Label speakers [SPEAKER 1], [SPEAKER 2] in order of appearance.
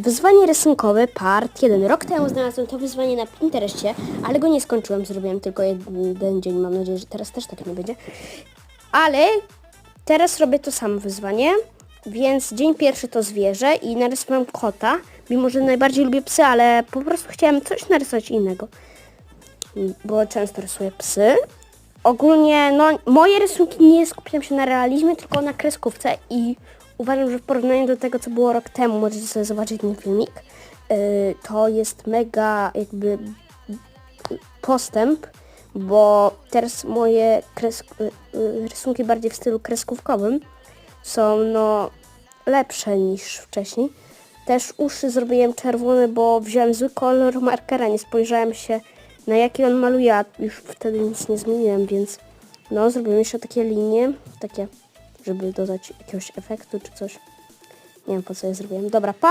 [SPEAKER 1] Wyzwanie rysunkowe part 1. Rok temu znalazłem to wyzwanie na Pinterestie, ale go nie skończyłem, zrobiłem tylko jeden dzień. Mam nadzieję, że teraz też tak nie będzie. Ale teraz robię to samo wyzwanie, więc dzień pierwszy to zwierzę i narysowałem kota, mimo że najbardziej lubię psy, ale po prostu chciałem coś narysować innego, bo często rysuję psy. Ogólnie, no, moje rysunki nie skupiają się na realizmie, tylko na kreskówce i uważam, że w porównaniu do tego, co było rok temu, możecie sobie zobaczyć ten filmik, yy, to jest mega jakby postęp, bo teraz moje kres, y, y, rysunki bardziej w stylu kreskówkowym są no lepsze niż wcześniej. Też uszy zrobiłem czerwone, bo wziąłem zły kolor markera, nie spojrzałem się na jaki on maluje, a już wtedy nic nie zmieniłem, więc no zrobiłem jeszcze takie linie, takie, żeby dodać jakiegoś efektu czy coś. Nie wiem po co je zrobiłem. Dobra, pa!